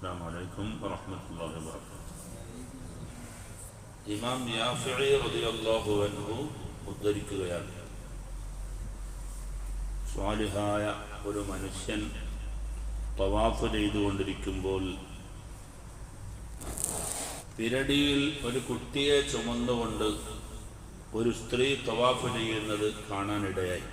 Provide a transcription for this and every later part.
السلام عليكم ورحمة الله وبركاته ഇമാം യാഫിഇ റളിയല്ലാഹു അൻഹു ഉദ്ധരിക്കുകയാണ് സ്വാലിഹായ ഒരു മനുഷ്യൻ തവാഫ് ചെയ്തുകൊണ്ടിരിക്കുമ്പോൾ പിരടിയിൽ ഒരു കുട്ടിയെ ചുമന്നുകൊണ്ട് ഒരു സ്ത്രീ തവാഫ് ചെയ്യുന്നത് കാണാനിടയായി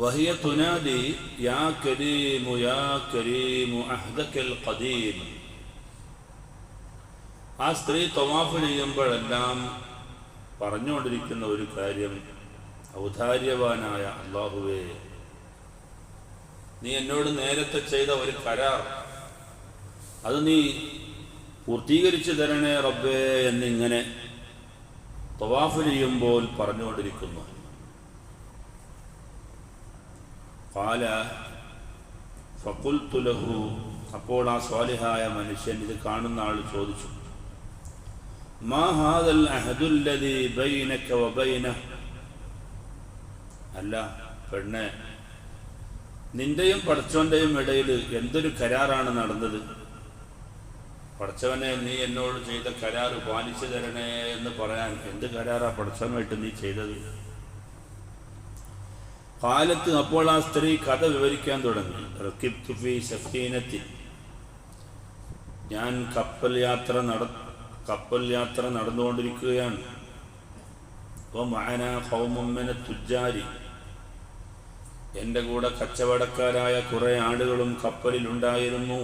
وهي تنادي يا كريم يا كريم عهدك القديم ആ സ്ത്രീ തവാഫ് ചെയ്യുമ്പോഴെല്ലാം പറഞ്ഞുകൊണ്ടിരിക്കുന്ന ഒരു കാര്യം ഔദാര്യവാനായ അള്ളാഹുവേ നീ എന്നോട് നേരത്തെ ചെയ്ത ഒരു കരാർ അത് നീ പൂർത്തീകരിച്ചു തരണേ റബ്ബേ എന്നിങ്ങനെ തവാഫ് ചെയ്യുമ്പോൾ പറഞ്ഞുകൊണ്ടിരിക്കുന്നു പാല ഫക്കുൽ തുലഹു അപ്പോൾ ആ സ്വാലിഹായ മനുഷ്യൻ ഇത് കാണുന്ന ആൾ ചോദിച്ചു മാ ഹാദൽ അഹദുല്ലതി ബൈനക വബൈന അല്ല പെണ്ണെ നിന്റെയും പടച്ചവന്റെയും ഇടയിൽ എന്തൊരു കരാറാണ് നടന്നത്? പടച്ചവനെ നീ എന്നോട് ചെയ്ത കരാറ് പാലിച്ചു തരണേ എന്ന് പറയാൻ എന്ത് കരാറാ പടച്ചവനായിട്ട് നീ ചെയ്തത്? കാലത്ത് അപ്പോൾ ആ സ്ത്രീ കഥ വിവരിക്കാൻ തുടങ്ങി. സഫീനത്തിൽ ഞാൻ കപ്പൽ യാത്ര നട കപ്പൽ യാത്ര നടന്നുകൊണ്ടിരിക്കുകയാണ്. ഖൗമുമ്മന തുജാരി എന്റെ കൂടെ കച്ചവടക്കാരായ കുറേ ആളുകളും കപ്പലിലുണ്ടായിരുന്നു.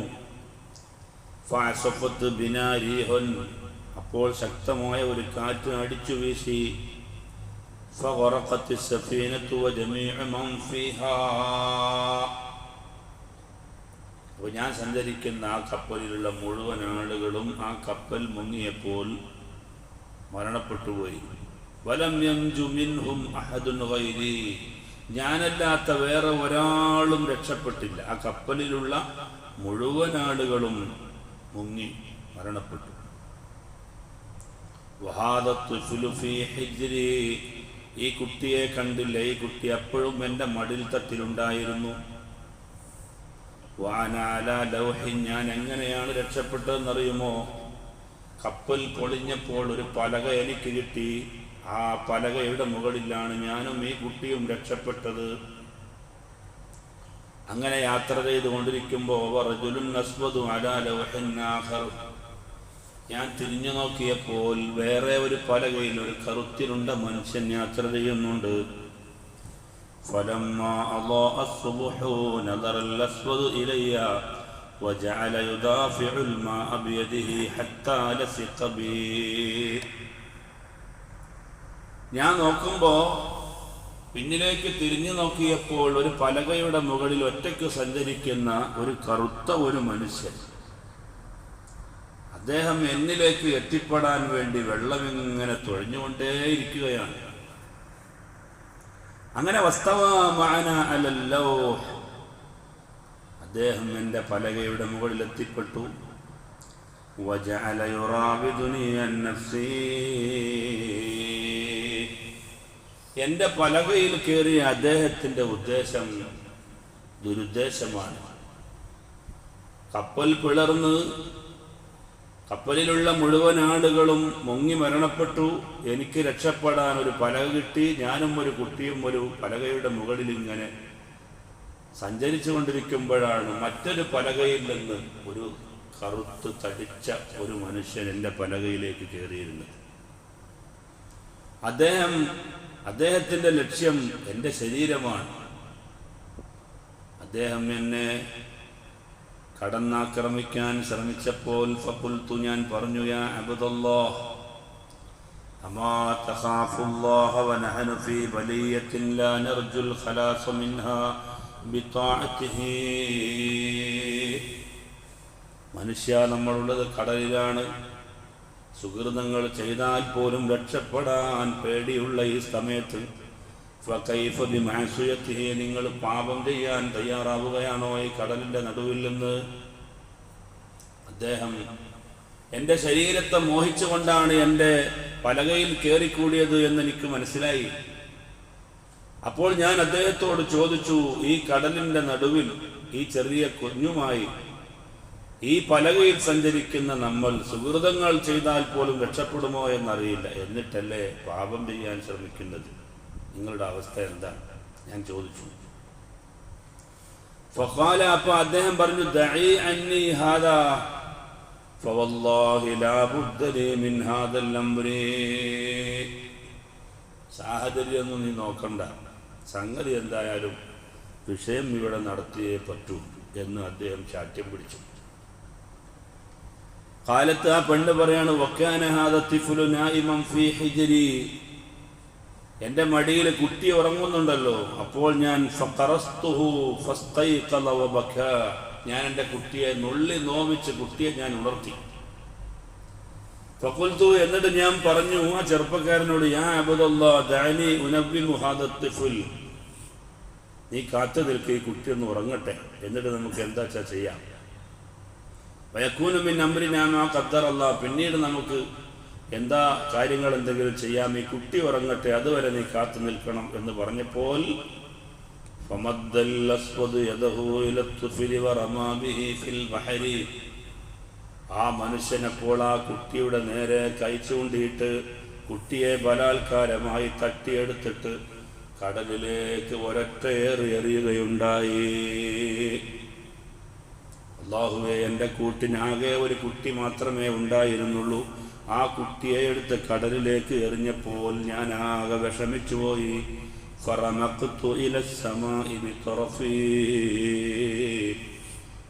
ഫഅസഫത്ത് ബിനാ റീഹുൻ അപ്പോൾ ശക്തമായ ഒരു കാറ്റ് അടിച്ചു വീശി فغرقت السفينة وجميع من فيها അപ്പോൾ ഞാൻ സഞ്ചരിക്കുന്ന ആ കപ്പലിലുള്ള മുഴുവൻ ആളുകളും ആ കപ്പൽ മുങ്ങിയപ്പോൾ മരണപ്പെട്ടുപോയി വലം യംജു മിൻഹും അഹദുൻ ഗൈരി ഞാനല്ലാത്ത വേറെ ഒരാളും രക്ഷപ്പെട്ടില്ല ആ കപ്പലിലുള്ള മുഴുവൻ ആളുകളും മുങ്ങി മരണപ്പെട്ടു വഹാദത്തു ഫി ഹിജ്രി ഈ കുട്ടിയെ കണ്ടില്ല. ഈ കുട്ടി അപ്പോഴും എന്റെ മടിൽ തട്ടിലുണ്ടായിരുന്നു. വാനാല ലൗഹിൻ ഞാൻ എങ്ങനെയാണ് രക്ഷപ്പെട്ടതെന്നറിയുമോ? കപ്പൽ പൊളിഞ്ഞപ്പോൾ ഒരു പലക എനിക്ക് കിട്ടി. ആ പലകയുടെ മുകളിലാണ്? ഞാനും ഈ കുട്ടിയും രക്ഷപ്പെട്ടത്. അങ്ങനെ യാത്ര ചെയ്തുകൊണ്ടിരിക്കുമ്പോൾ ഞാൻ തിരിഞ്ഞു നോക്കിയപ്പോൾ വേറെ ഒരു പലകയിൽ ഒരു കറുത്തിലുണ്ട മനുഷ്യൻ യാത്ര ചെയ്യുന്നുണ്ട് فلما أضاء الصبح نظر الأسود إلي وجعل يدافع الماء بيده حتى لصق بي ഞാൻ നോക്കുമ്പോ പിന്നിലേക്ക് തിരിഞ്ഞു നോക്കിയപ്പോൾ ഒരു പലകയുടെ മുകളിൽ ഒറ്റയ്ക്ക് സഞ്ചരിക്കുന്ന ഒരു കറുത്ത ഒരു മനുഷ്യൻ അദ്ദേഹം എന്നിലേക്ക് എത്തിപ്പെടാൻ വേണ്ടി വെള്ളം ഇങ്ങനെ തുഴഞ്ഞുകൊണ്ടേയിരിക്കുകയാണ്. അങ്ങനെ വസ്തവമാന അല്ലല്ലോ അദ്ദേഹം എന്റെ പലകയുടെ മുകളിൽ എത്തിപ്പെട്ടു. എന്റെ പലകയിൽ കയറിയ അദ്ദേഹത്തിന്റെ ഉദ്ദേശം ദുരുദ്ദേശമാണ്. കപ്പൽ പിളർന്ന് കപ്പലിലുള്ള മുഴുവൻ ആളുകളും മുങ്ങി മരണപ്പെട്ടു. എനിക്ക് രക്ഷപ്പെടാൻ ഒരു പലക കിട്ടി. ഞാനും ഒരു കുട്ടിയും ഒരു പലകയുടെ മുകളിൽ ഇങ്ങനെ സഞ്ചരിച്ചു കൊണ്ടിരിക്കുമ്പോഴാണ് മറ്റൊരു പലകയിൽ നിന്ന് ഒരു കറുത്ത് തടിച്ച ഒരു മനുഷ്യൻ എന്റെ പലകയിലേക്ക് കയറിയിരുന്നത്. അദ്ദേഹം അദ്ദേഹത്തിന്റെ ലക്ഷ്യം എന്റെ ശരീരമാണ്. അദ്ദേഹം എന്നെ കടന്നാക്രമിക്കാൻ ശ്രമിച്ചപ്പോൾ ഫഖുൽത്തു ഞാൻ പറഞ്ഞു യാ അബ്ദുല്ലാഹ് മിൻഹ മനുഷ്യ നമ്മളുള്ളത് കടലിലാണ്. സുഹൃതങ്ങൾ ചെയ്താൽ പോലും രക്ഷപ്പെടാൻ പേടിയുള്ള ഈ സമയത്ത് ഫകൈഫ ബിമഅസിയത്തിഹി നിങ്ങൾ പാപം ചെയ്യാൻ തയ്യാറാവുകയാണോ ഈ കടലിന്റെ നടുവിൽ നിന്ന്? അദ്ദേഹം എന്റെ ശരീരത്തെ മോഹിച്ചുകൊണ്ടാണ് എന്റെ പലകയിൽ കയറിക്കൂടിയത് എന്ന് എനിക്ക് മനസ്സിലായി. അപ്പോൾ ഞാൻ അദ്ദേഹത്തോട് ചോദിച്ചു ഈ കടലിന്റെ നടുവിൽ ഈ ചെറിയ കുഞ്ഞുമായി ഈ പലകയിൽ സഞ്ചരിക്കുന്ന നമ്മൾ സുഹൃതങ്ങൾ ചെയ്താൽ പോലും രക്ഷപ്പെടുമോ എന്നറിയില്ല. എന്നിട്ടല്ലേ പാപം ചെയ്യാൻ ശ്രമിക്കുന്നത്? നിങ്ങളുടെ അവസ്ഥ എന്താണ്? ഞാൻ ചോദിച്ചു. ഫഖാല അപ്പൊ അദ്ദേഹം പറഞ്ഞു ദഈ അന്നി ഹാദാ ഫവല്ലാഹി ലാ ബുദ്ദ മിൻ ഹാദൽ അംരി. സാഹചര്യമൊന്നും നീ നോക്കണ്ട. സംഗതി എന്തായാലും വിഷയം ഇവിടെ നടത്തിയേ പറ്റൂ എന്ന് അദ്ദേഹം ശാഠ്യം പിടിച്ചു. കാലത്ത് ആ പെണ്ണ് പറയാണ് വക്കാനഹാദത്തിഫുലു നായിമം ഫീ ഹിജ്രി. എന്റെ മടിയിൽ കുട്ടി ഉറങ്ങുന്നുണ്ടല്ലോ. അപ്പോൾ ഞാൻ. ഞാൻ എന്റെ കുട്ടിയെ നുള്ളി നോവിച്ച് കുട്ടിയെ ഞാൻ ഉണർത്തി. പ്രകുൽത്തു എന്നിട്ട് ഞാൻ പറഞ്ഞു ആ ചെറുപ്പക്കാരനോട് ഉനബ്ബിമു ഹാദത്തിഫുൽ നീ കാത്തു നിൽക്കുക ഈ കുട്ടി ഒന്ന് ഉറങ്ങട്ടെ. എന്നിട്ട് നമുക്ക് എന്താ വെച്ചാ ചെയ്യാം. വയക്കൂനുമിൻ അമ്രിനാമ ഖദ്ദർ അല്ലാ പിന്നീട് നമുക്ക് എന്താ കാര്യങ്ങൾ എന്തെങ്കിലും ചെയ്യാം ഈ കുട്ടി ഉറങ്ങട്ടെ? അതുവരെ നീ കാത്തു നിൽക്കണം എന്ന് പറഞ്ഞപ്പോൾ ആ മനുഷ്യനെപ്പോൾ ആ കുട്ടിയുടെ നേരെ കൈച്ചൂണ്ടിയിട്ട് കുട്ടിയെ ബലാത്കാരമായി തട്ടിയെടുത്തിട്ട് കടലിലേക്ക് ഒരൊറ്റ ഏറിയെറിയുകയുണ്ടായി അള്ളാഹുവെ എന്റെ കൂട്ടിനാകെ ഒരു കുട്ടി മാത്രമേ ഉണ്ടായിരുന്നുള്ളൂ. ആ കുട്ടിയെ എടുത്ത് കടലിലേക്ക് എറിഞ്ഞപ്പോൾ ഞാൻ ആകെ വിഷമിച്ചുപോയി فرمقت إلى السماء بطرفي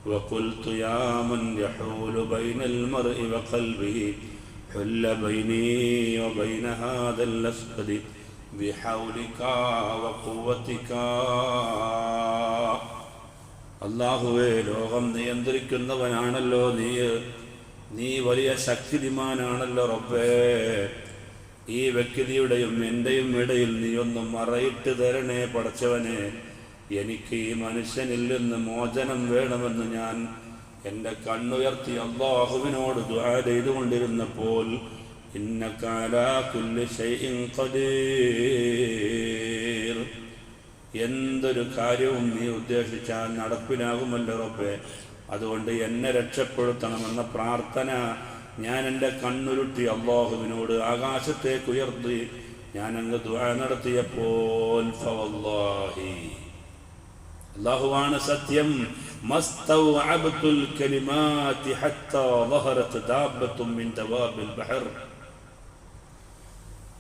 وقلت يا من يحول بين المرء وقلبه حل بيني وبين هذا الأسد بحولك وقوتك അള്ളാഹുവേ ലോകം നിയന്ത്രിക്കുന്നവനാണല്ലോ നീ നീ വലിയ ശക്തിമാനാണല്ലോ റബ്ബേ. ഈ വ്യക്തിയുടെയും എന്റെയും ഇടയിൽ നീ ഒന്നും മറയിട്ട് തരണേ പടച്ചവനെ. എനിക്ക് ഈ മനുഷ്യനിൽ നിന്ന് മോചനം വേണമെന്ന് ഞാൻ എന്റെ കണ്ണുയർത്തി അള്ളാഹുവിനോട് ദുആ ചെയ്തുകൊണ്ടിരുന്നപ്പോൾ എന്തൊരു കാര്യവും നീ ഉദ്ദേശിച്ചാൽ നടപ്പിലാകുമല്ലോ റബ്ബേ. അതുകൊണ്ട് എന്നെ രക്ഷപ്പെടുത്തണമെന്ന പ്രാർത്ഥന ഞാൻ എന്റെ കണ്ണുരുട്ടി അള്ളാഹുവിനോട് ആകാശത്തേക്ക് ഉയർത്തി ഞാൻ അങ്ങ് ദുആ നടത്തിയപ്പോൾ അള്ളാഹുവാണ് സത്യം.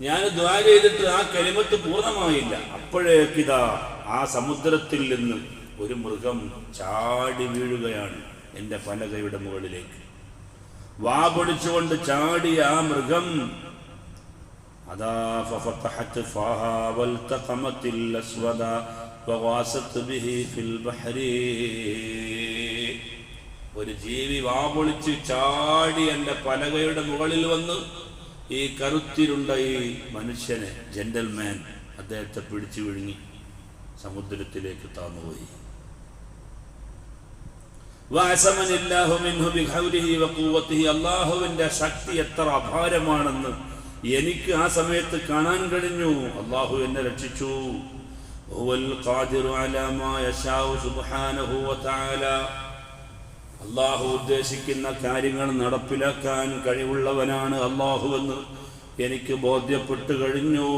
ഞാൻ ദ്വാര ചെയ്തിട്ട് ആ കലിമത്ത് പൂർണമായില്ല. അപ്പോഴേക്കിതാ ആ സമുദ്രത്തിൽ നിന്ന് ഒരു മൃഗം ചാടി വീഴുകയാണ് എന്റെ പലകയുടെ മുകളിലേക്ക്. വാ പൊടിച്ചുകൊണ്ട് ചാടിയ ആ മൃഗം ഒരു ജീവി വാപൊളിച്ച് ചാടി എന്റെ പലകയുടെ മുകളിൽ വന്ന് ഈ കരുത്തിരുണ്ട ഈ മനുഷ്യനെ ജെന്റൽമാൻ അദ്ദേഹത്തെ പിടിച്ചു വിഴുങ്ങി സമുദ്രത്തിലേക്ക് താന്നുപോയി അല്ലാഹുവിന്റെ ശക്തി എത്ര അപാരമാണെന്ന് എനിക്ക് ആ സമയത്ത് കാണാൻ കഴിഞ്ഞു. അള്ളാഹു എന്നെ രക്ഷിച്ചു. അള്ളാഹു ഉദ്ദേശിക്കുന്ന കാര്യങ്ങൾ നടപ്പിലാക്കാൻ കഴിവുള്ളവനാണ് അള്ളാഹു എന്ന് എനിക്ക് ബോധ്യപ്പെട്ടു കഴിഞ്ഞു.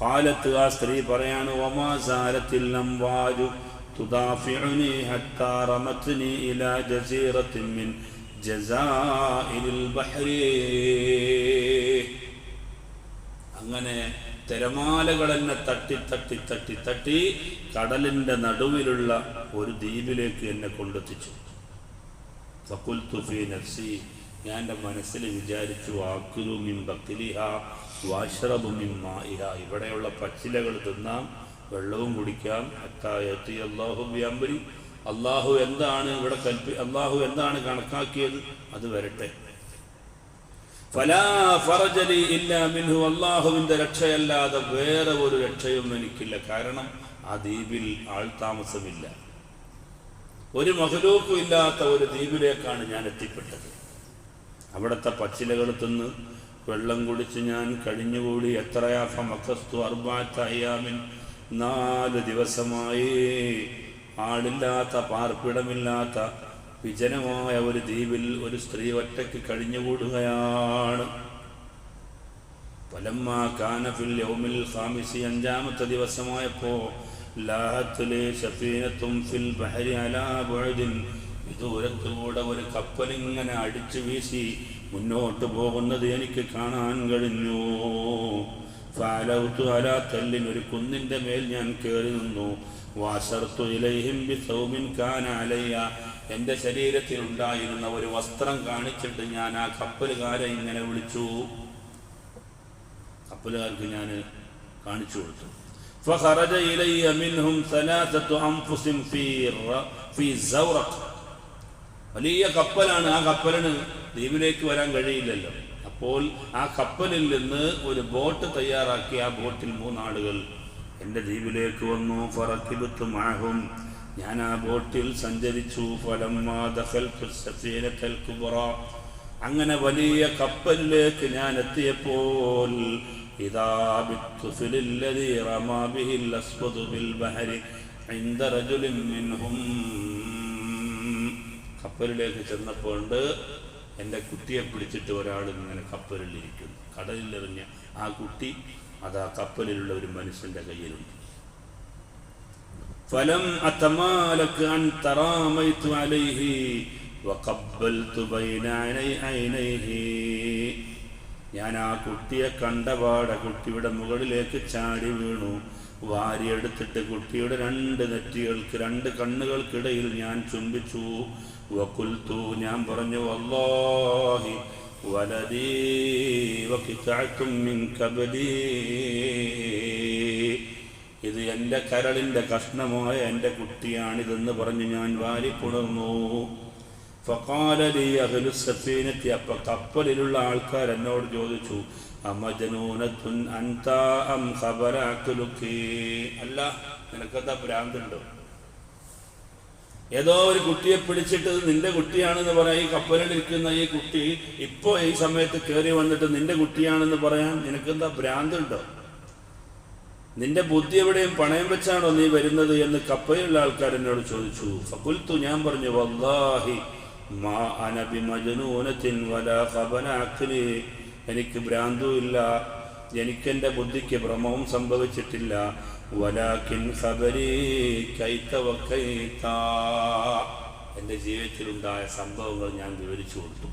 കാലത്ത് ആ സ്ത്രീ പറയാണ് ഒമാസാരത്തിൽ അംവാജു അങ്ങനെ തിരമാലകൾ എന്നെ തട്ടി തട്ടി തട്ടി തട്ടി കടലിന്റെ നടുവിലുള്ള ഒരു ദ്വീപിലേക്ക് എന്നെ കൊണ്ടെത്തിച്ചു. നഫ്സി ഞാൻ എന്റെ മനസ്സിൽ വിചാരിച്ചു ആക്കുരു മിൻ ബക്ലിഹ മാ മിൻ മാഇഹ. ഇവിടെയുള്ള പച്ചിലകൾ തിന്നാം വെള്ളവും കുടിക്കാം. അത്തായത്തി അള്ളാഹു വ്യാമ്പരി അള്ളാഹു എന്താണ് ഇവിടെ കൽപ്പി അള്ളാഹു എന്താണ് കണക്കാക്കിയത്? അത് വരട്ടെ. ഇല്ല മിൻഹു. അള്ളാഹുവിന്റെ രക്ഷയല്ലാതെ വേറെ ഒരു രക്ഷയും എനിക്കില്ല. കാരണം ആ ദ്വീപിൽ ആൾ താമസമില്ല. ഒരു മഹലൂക്കും ഇല്ലാത്ത ഒരു ദ്വീപിലേക്കാണ് ഞാൻ എത്തിപ്പെട്ടത്. അവിടുത്തെ പച്ചിലകൾ തിന്ന് വെള്ളം കുടിച്ച് ഞാൻ കഴിഞ്ഞുകൂടി എത്രയാഫ മക്കസ്തു അർബാത്ത അയ്യാമിൻ. നാല് ദിവസമായി ആളില്ലാത്ത പാർപ്പിടമില്ലാത്ത വിജനമായ ഒരു ദ്വീപിൽ ഒരു സ്ത്രീ ഒറ്റയ്ക്ക് കഴിഞ്ഞുകൂടുകയാണ്. പലമ്മ കാനഫിൽ യൗമിൽ ഖാമിസി. അഞ്ചാമത്തെ ദിവസമായപ്പോ ലാഹത്തിലെ ഷഫീനത്തും ഫിൽ ബഹരി അലാ ബുഅദിൻ. ദൂരത്തിലൂടെ ഒരു കപ്പലിങ്ങനെ അടിച്ചു വീശി മുന്നോട്ട് പോകുന്നത് എനിക്ക് കാണാൻ കഴിഞ്ഞു. ഫാലൗത്തു അലാ തല്ലിൻ ഒരു കുന്നിന്റെ മേൽ ഞാൻ കയറി നിന്നു വാസർത്തു ഇലൈഹിം ബി സൗമിൻ കാന അലയ്യ എൻ്റെ ശരീരത്തിൽ ഉണ്ടായിരുന്ന ഒരു വസ്ത്രം കാണിച്ചിട്ട് ഞാൻ ആ കപ്പലുകാരെ ഇങ്ങനെ വിളിച്ചു കപ്പലുകാർക്ക് ഞാൻ കാണിച്ചു കൊടുത്തു فخرج إلي منهم ثلاثة أنفس في الر- في زورق വലിയ കപ്പലാണ് ആ കപ്പലിന് ദ്വീപിലേക്ക് വരാൻ കഴിയില്ലല്ലോ അപ്പോൾ ആ കപ്പലിൽ നിന്ന് ഒരു ബോട്ട് തയ്യാറാക്കി ആ ബോട്ടിൽ മൂന്നാളുകൾ. എന്റെ ദ്വീപിലേക്ക് വന്നു ഫറക്കിബത്ത് മാഹും ഞാൻ ആ ബോട്ടിൽ സഞ്ചരിച്ചു. അങ്ങനെ വലിയ കപ്പലിലേക്ക് ഞാൻ എത്തിയപ്പോൾ കപ്പലിലേക്ക് ചെന്നപ്പോണ്ട് എന്റെ കുട്ടിയെ പിടിച്ചിട്ട് ഒരാൾ ഇങ്ങനെ കപ്പലിലിരിക്കുന്നു. കടലിലെറിഞ്ഞ ആ കുട്ടി അത് ആ കപ്പലിലുള്ള ഒരു മനുഷ്യന്റെ കയ്യിലുണ്ട്. ഫലം അത്തമാലക്ക് അൻ തറാമൈത്തു അലൈഹി വഖബ്ബൽതു ബൈന ഞാൻ ആ കുട്ടിയെ കണ്ടപാട കുട്ടിയുടെ മുകളിലേക്ക് ചാടി വീണു. വാരിയെടുത്തിട്ട് കുട്ടിയുടെ രണ്ട് നെറ്റികൾക്ക് രണ്ട് കണ്ണുകൾക്കിടയിൽ ഞാൻ ചുംബിച്ചു. വക്കുൽത്തു ഞാൻ പറഞ്ഞു വല്ലാഹി വലതീ ഇത് എന്റെ കരളിന്റെ കഷ്ണമായ എന്റെ കുട്ടിയാണിതെന്ന് പറഞ്ഞ് ഞാൻ വാരിപ്പുണർന്നു. അപ്പ കപ്പലിലുള്ള ആൾക്കാർ എന്നോട് ചോദിച്ചു അമജനൂനത്തുൻ അൻതാ അം അല്ല നിനക്കെന്താ ഭ്രാന്തുണ്ടോ? ഏതോ ഒരു കുട്ടിയെ പിടിച്ചിട്ട് നിന്റെ കുട്ടിയാണെന്ന് പറയാം. ഈ കപ്പലിലിരിക്കുന്ന ഈ കുട്ടി ഇപ്പോ ഈ സമയത്ത് കയറി വന്നിട്ട് നിന്റെ കുട്ടിയാണെന്ന് പറയാൻ നിനക്കെന്താ ഭ്രാന്തുണ്ടോ? നിന്റെ ബുദ്ധി എവിടെയും പണയം വെച്ചാണോ നീ വരുന്നത് എന്ന് കപ്പലിലുള്ള ആൾക്കാർ എന്നോട് ചോദിച്ചു. ഫകുൽത്തു ഞാൻ പറഞ്ഞു വല്ലാഹി മാ അനബി മജനൂനത്തിൻ വലാ ഖബന അഖ്ലി എനിക്ക് ഭ്രാന്തുമില്ല എനിക്കെന്റെ ബുദ്ധിക്ക് ഭ്രമവും സംഭവിച്ചിട്ടില്ല. വലാക്കിൻ ഖബരി കൈത്ത വക്കൈത്ത എന്റെ ജീവിതത്തിലുണ്ടായ സംഭവങ്ങൾ ഞാൻ വിവരിച്ചു കൊടുത്തു.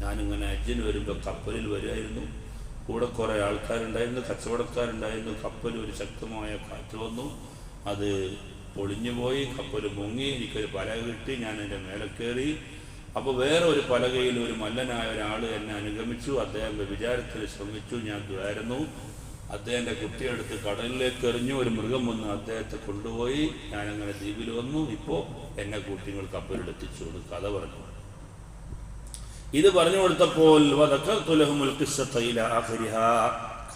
ഞാനിങ്ങനെ അജ്ജിന് വരുമ്പോൾ കപ്പലിൽ വരുമായിരുന്നു കൂടെ കുറേ ആൾക്കാരുണ്ടായിരുന്നു കച്ചവടക്കാരുണ്ടായിരുന്നു. കപ്പൽ ഒരു ശക്തമായ കാറ്റ് വന്നു. അത് പൊളിഞ്ഞുപോയി. കപ്പൽ മുങ്ങി. എനിക്കൊരു പല കിട്ടി. ഞാൻ എന്റെ മേലെ കയറി. അപ്പോൾ വേറെ ഒരു പലകയിൽ ഒരു മല്ലനായ ഒരാൾ എന്നെ അനുഗമിച്ചു അദ്ദേഹം വിചാരത്തിൽ ശ്രമിച്ചു ഞാൻ ദ്വാരുന്നു അദ്ദേഹത്തിന്റെ കുട്ടിയെടുത്ത് കടലിലേക്ക് എറിഞ്ഞു ഒരു മൃഗം വന്ന് അദ്ദേഹത്തെ കൊണ്ടുപോയി. ഞാനങ്ങനെ ദ്വീപിൽ വന്നു. ഇപ്പോ എന്നെ കുട്ടികൾ കപ്പലിലെത്തിച്ചു കഥ പറഞ്ഞു. ഇത് പറഞ്ഞു കൊടുത്തപ്പോൾ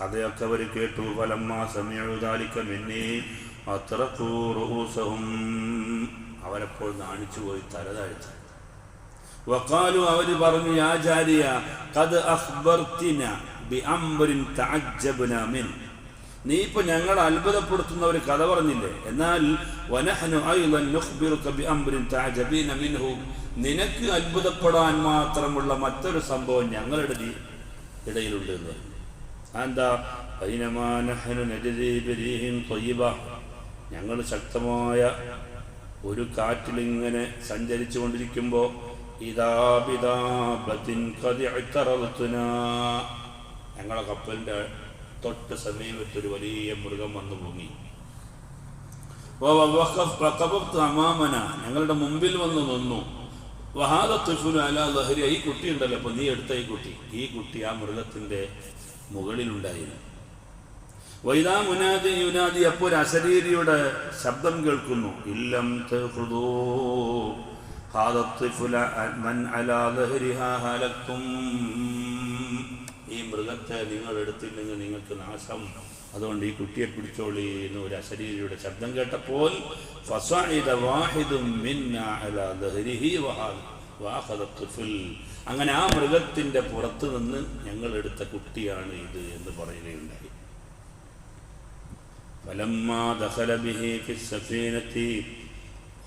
കഥയൊക്കെ അവർ കേട്ടു. ഫലമ്മാ സമിഉ ദാലിക മിന്നി റൂസഹും അവരപ്പോൾ നാണിച്ചു പോയി തല വഖാലു അവർ പറഞ്ഞു ആചാര്യ കത് അഹ്ബർത്തിന ബി അംബരിൻ തഅജ്ജബ്ന മിൻ. നീ ഇപ്പൊ ഞങ്ങൾ അത്ഭുതപ്പെടുത്തുന്ന ഒരു കഥ പറഞ്ഞില്ലേ? എന്നാൽ നിനക്ക് അത്ഭുതപ്പെടാൻ മാത്രമുള്ള മറ്റൊരു സംഭവം ഞങ്ങളുടെ ഇടയിലുണ്ട് എന്ന്. എന്താ ഞങ്ങൾ ശക്തമായ ഒരു കാറ്റിലിങ്ങനെ സഞ്ചരിച്ചു കൊണ്ടിരിക്കുമ്പോൾ ഞങ്ങളെ കപ്പലിന്റെ തൊട്ട് സമീപത്തൊരു വലിയ മൃഗം വന്നു പൊങ്ങി. അമാമന. ഞങ്ങളുടെ മുമ്പിൽ വന്ന് നിന്നു. വഹാദ തുഫുലു അലാ ലഹരി ഈ കുട്ടി ഉണ്ടല്ലോ അപ്പൊ നീ എടുത്ത ഈ കുട്ടി. ഈ കുട്ടി ആ മൃഗത്തിന്റെ മുകളിലുണ്ടായിരുന്നു വൈദാ മുനാദി യുനാദി. അപ്പോൾ ഒരു അശരീരിയുടെ ശബ്ദം കേൾക്കുന്നു. ഇല്ലം തഖുദൂ ഹാദ الطفل മൻ അലാ ലഹരിഹാ ഹലക്തും ഈ മൃഗത്തെ നിങ്ങൾ എടുത്തില്ലെങ്കിൽ നിങ്ങൾക്ക് നാശം അതുകൊണ്ട് ഈ കുട്ടിയെ പിടിച്ചോളി എന്ന് ഒരു അശരീരിയുടെ ശബ്ദം കേട്ടപ്പോൾ ഫസ്വഇദ വാഹിദും മിന്നാ അലാ ദഹ്രിഹി വഹാദ വാഖദ الطفل അങ്ങനെ ആ മൃഗത്തിന്റെ പുറത്ത് നിന്ന് ഞങ്ങൾ എടുത്ത കുട്ടിയാണ് ഇത് എന്ന് പറയുകയുണ്ടായി فلما دخل به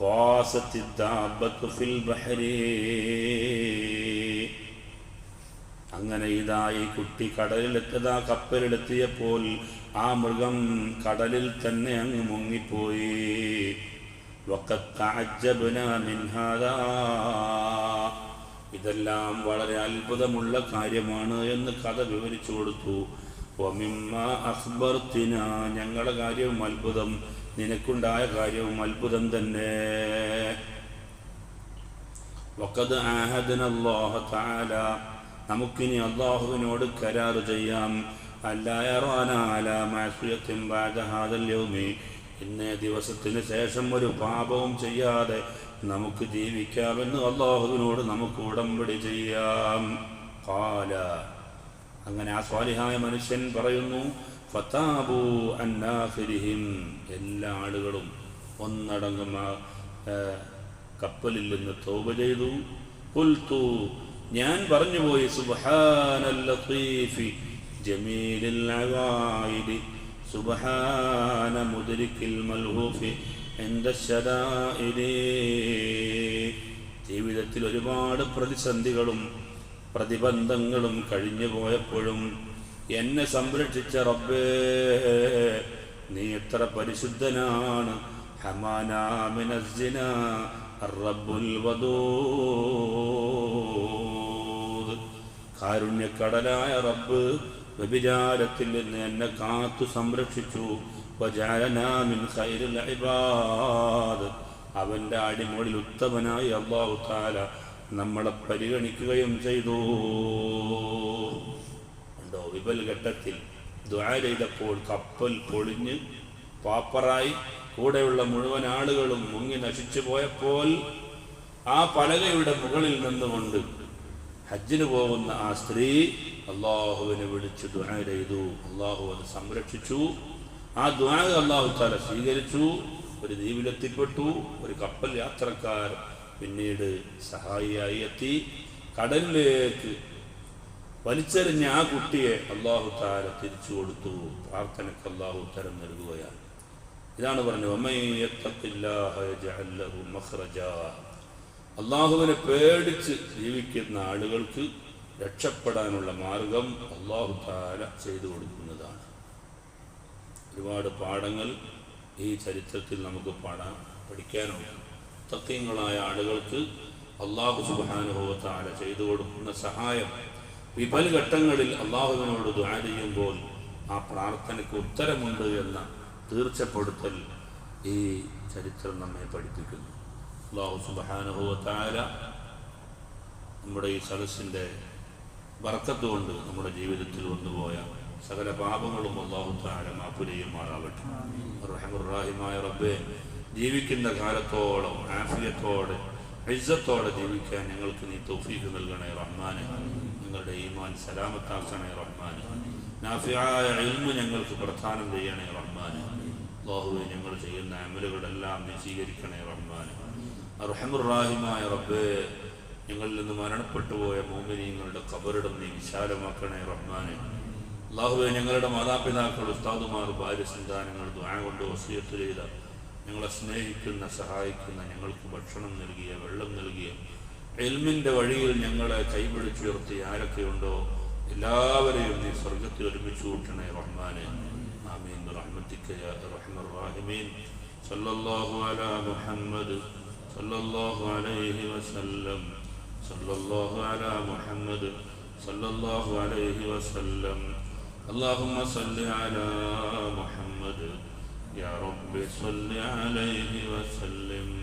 في السفينة غاصت الدابة في البحر അങ്ങനെ ഇതാ ഈ കുട്ടി കടലിലെത്തതാ കപ്പലിലെത്തിയപ്പോൾ ആ മൃഗം കടലിൽ തന്നെ അങ്ങ് മുങ്ങിപ്പോയി وقد تعجبنا من هذا ഇതെല്ലാം വളരെ അത്ഭുതമുള്ള കാര്യമാണ് എന്ന് കഥ വിവരിച്ചു കൊടുത്തു ഒമിമ്മ അഖ്ബർത്തിന ഞങ്ങളുടെ കാര്യവും അത്ഭുതം നിനക്കുണ്ടായ കാര്യവും അത്ഭുതം തന്നെ. തആല. നമുക്കിനി അള്ളാഹുവിനോട് കരാർ ചെയ്യാം. അല്ലായറാനാലാമാസുയത്തിൻ ഇന്നേ ദിവസത്തിന് ശേഷം ഒരു പാപവും ചെയ്യാതെ നമുക്ക് ജീവിക്കാമെന്ന് അള്ളാഹുവിനോട് നമുക്ക് ഉടമ്പടി ചെയ്യാം. കാല അങ്ങനെ ആ സ്വാലിഹായ മനുഷ്യൻ പറയുന്നു ഫത്താബു എല്ലാ ആളുകളും ഒന്നടങ്കം ആ കപ്പലിൽ നിന്ന് തോപ ചെയ്തു. കുൽത്തു ഞാൻ പറഞ്ഞുപോയി സുബഹാനല്ലീഫി മൽഹൂഫി ജീവിതത്തിൽ ഒരുപാട് പ്രതിസന്ധികളും പ്രതിബന്ധങ്ങളും കഴിഞ്ഞു പോയപ്പോഴും എന്നെ സംരക്ഷിച്ച റബ്ബേ നീ എത്ര പരിശുദ്ധനാണ്. റബ്ബുൽ കാരുണ്യക്കടലായ റബ്ബ് വ്യഭിചാരത്തിൽ നിന്ന് എന്നെ കാത്തു സംരക്ഷിച്ചു. അവന്റെ അടിമോളിൽ ഉത്തമനായി അള്ളാഹു താല നമ്മളെ പരിഗണിക്കുകയും ചെയ്തു. വിപൽ ഘട്ടത്തിൽ ദ്വാര ചെയ്തപ്പോൾ കപ്പൽ പൊളിഞ്ഞ് പാപ്പറായി കൂടെയുള്ള മുഴുവൻ ആളുകളും മുങ്ങി നശിച്ചു പോയപ്പോൾ ആ പലകയുടെ മുകളിൽ നിന്നുകൊണ്ട് ഹജ്ജിന് പോകുന്ന ആ സ്ത്രീ അള്ളാഹുവിനെ വിളിച്ച് ദ്വാര ചെയ്തു. അള്ളാഹു അത് സംരക്ഷിച്ചു. ആ ദ്വാര അള്ളാഹു താല സ്വീകരിച്ചു. ഒരു ദ്വീപിലെത്തിപ്പെട്ടു. ഒരു കപ്പൽ യാത്രക്കാർ പിന്നീട് സഹായിയായി എത്തി. കടലിലേക്ക് വലിച്ചെറിഞ്ഞ ആ കുട്ടിയെ അള്ളാഹു താര തിരിച്ചു കൊടുത്തു. പ്രാർത്ഥനയ്ക്ക് അള്ളാഹു ഉത്തരം നൽകുകയാണ്. ഇതാണ് പറഞ്ഞത് "വമൻ യത്തഖില്ലാഹ യജ്അൽ ലഹു അള്ളാഹുവിനെ പേടിച്ച് ജീവിക്കുന്ന ആളുകൾക്ക് രക്ഷപ്പെടാനുള്ള മാർഗം അള്ളാഹു താര ചെയ്തു കൊടുക്കുന്നതാണ്. ഒരുപാട് പാഠങ്ങൾ ഈ ചരിത്രത്തിൽ നമുക്ക് പാടാൻ പഠിക്കാനുണ്ട്. തത്വങ്ങളായ ആളുകൾക്ക് അള്ളാഹു സുബാനുഭവത്താല ചെയ്തു കൊടുക്കുന്ന സഹായം വിപൽ ഘട്ടങ്ങളിൽ അള്ളാഹുവിനോട് ദുആ ചെയ്യുമ്പോൾ ആ പ്രാർത്ഥനയ്ക്ക് ഉത്തരമുണ്ട് എന്ന തീർച്ചപ്പെടുത്തൽ ഈ ചരിത്രം നമ്മെ പഠിപ്പിക്കുന്നു. അള്ളാഹു സുബാനുഭവത്താര നമ്മുടെ ഈ സദസ്സിന്റെ വർക്കത്ത് കൊണ്ട് നമ്മുടെ ജീവിതത്തിൽ വന്നുപോയ സകല പാപങ്ങളും അള്ളാഹു താര മാപ്പു മാറാവട്ടെ റഹമുറാഹിമായ റബ്ബെ ജീവിക്കുന്ന കാലത്തോളം ആഫിയത്തോടെ ഇജ്ജത്തോടെ ജീവിക്കാൻ ഞങ്ങൾക്ക് നീ തൗഫീഖ് നൽകണേ റഹ്മാനെ. ഞങ്ങളുടെ ഈമാൻ സലാമത്താക്കണേ റഹ്മാനെ. നാഫിയായ ഇൽമ് ഞങ്ങൾക്ക് പ്രധാനം ചെയ്യണേ റഹ്മാനെ. അള്ളാഹുവെ ഞങ്ങൾ ചെയ്യുന്ന അമലുകളെല്ലാം നീ സ്വീകരിക്കണേ റഹ്മാനെ. അർഹമുറാഹിമായ റബ്ബേ ഞങ്ങളിൽ നിന്ന് മരണപ്പെട്ടു പോയ മോമിനിയങ്ങളുടെ കബറിടം നീ വിശാലമാക്കണേ റഹ്മാനെ. അള്ളാഹുവെ ഞങ്ങളുടെ മാതാപിതാക്കൾ ഉസ്താദുമാർ ഭാര്യ സന്താനങ്ങൾ ദ്വാ കൊണ്ട് വസീയത്ത് ചെയ്ത ഞങ്ങളെ സ്നേഹിക്കുന്ന സഹായിക്കുന്ന ഞങ്ങൾക്ക് ഭക്ഷണം നൽകിയ വെള്ളം നൽകിയ എൽമിൻ്റെ വഴിയിൽ ഞങ്ങളെ കൈപിടിച്ചുയർത്തി ആരൊക്കെയുണ്ടോ എല്ലാവരെയും നീ സ്വർഗത്തിൽ ഒരുമിച്ച് കൂട്ടണേ റഹ്മാനെ ആമീൻ റഹ്മത്തിക്ക യാ റഹ്മർ റാഹിമീൻ സല്ലല്ലാഹു അലാ മുഹമ്മദ് സല്ലല്ലാഹു അലൈഹി വസല്ലം സല്ലല്ലാഹു അലാ മുഹമ്മദ് സല്ലല്ലാഹു അലൈഹി വസല്ലം اللهم صل على محمد يا رب صل عليه وسلم.